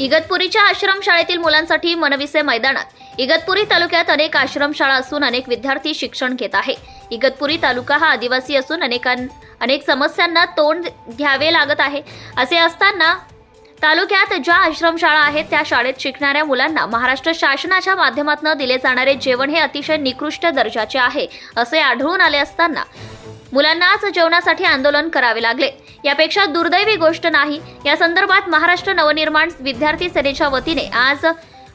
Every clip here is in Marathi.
इगतपुरीच्या आश्रमशाळेतील मुलांसाठी मनविसे मैदानात. इगतपुरी तालुक्यात अनेक आश्रमशाळा असून अनेक विद्यार्थी शिक्षण घेत आहे. इगतपुरी तालुका हा आदिवासी असून अनेकां अनेक समस्यांना तोंड घ्यावे लागत आहे. असे असताना तालुक्यात ज्या आश्रमशाळा आहेत त्या शाळेत शिकणाऱ्या मुलांना महाराष्ट्र शासनाच्या माध्यमातून दिले जाणारे जेवण हे अतिशय निकृष्ट दर्जाचे आहे असे आढळून आले असताना मुलांनाच जेवणासाठी आंदोलन करावे लागले. यापेक्षा दुर्दैवी गोष्ट नाही. या संदर्भात महाराष्ट्र नवनिर्माण विद्यार्थी सेनेच्या वतीने आज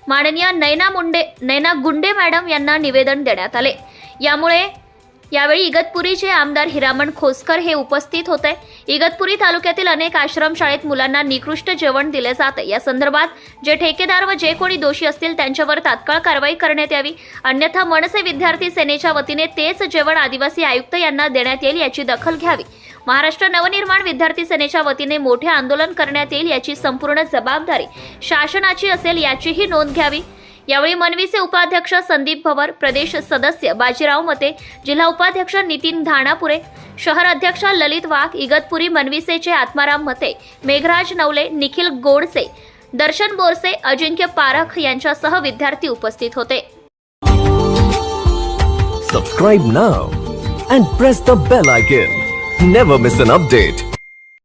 माननीय नैना मुंडे नैना गुंडे मॅडम यांना निवेदन देण्यात आले. यामुळे यावेळी इगतपुरीचे आमदार हिरामण खोसकर हे उपस्थित होते. इगतपुरी तालुक्यातील अनेक आश्रमशाळेत मुलांना निकृष्ट जेवण दिले जाते. या संदर्भात जे ठेकेदार व जे कोणी दोषी असतील त्यांच्यावर तात्काळ कारवाई करण्यात यावी. अन्यथा मनसे विद्यार्थी सेनेच्या वतीने तेच जेवण आदिवासी आयुक्त यांना देण्यात येईल याची दखल घ्यावी. महाराष्ट्र नवनिर्माण विद्यार्थी सेनेच्या वतीने मोठे आंदोलन करण्यात येईल याची संपूर्ण जबाबदारी शासनाची असेल याचीही नोंद घ्यावी. यावेळी मनवीचे उपाध्यक्ष संदीप भवर प्रदेश सदस्य बाजीराव मते जिल्हा उपाध्यक्ष नितीन धाणापुरे शहर अध्यक्ष ललित वाघ इगतपुरी मनविसेचे आत्माराम मते मेघराज नवले निखिल गोडसे दर्शन बोरसे अजिंक्य पारख यांच्यासह विद्यार्थी उपस्थित होते. Subscribe now and press the bell icon never miss an update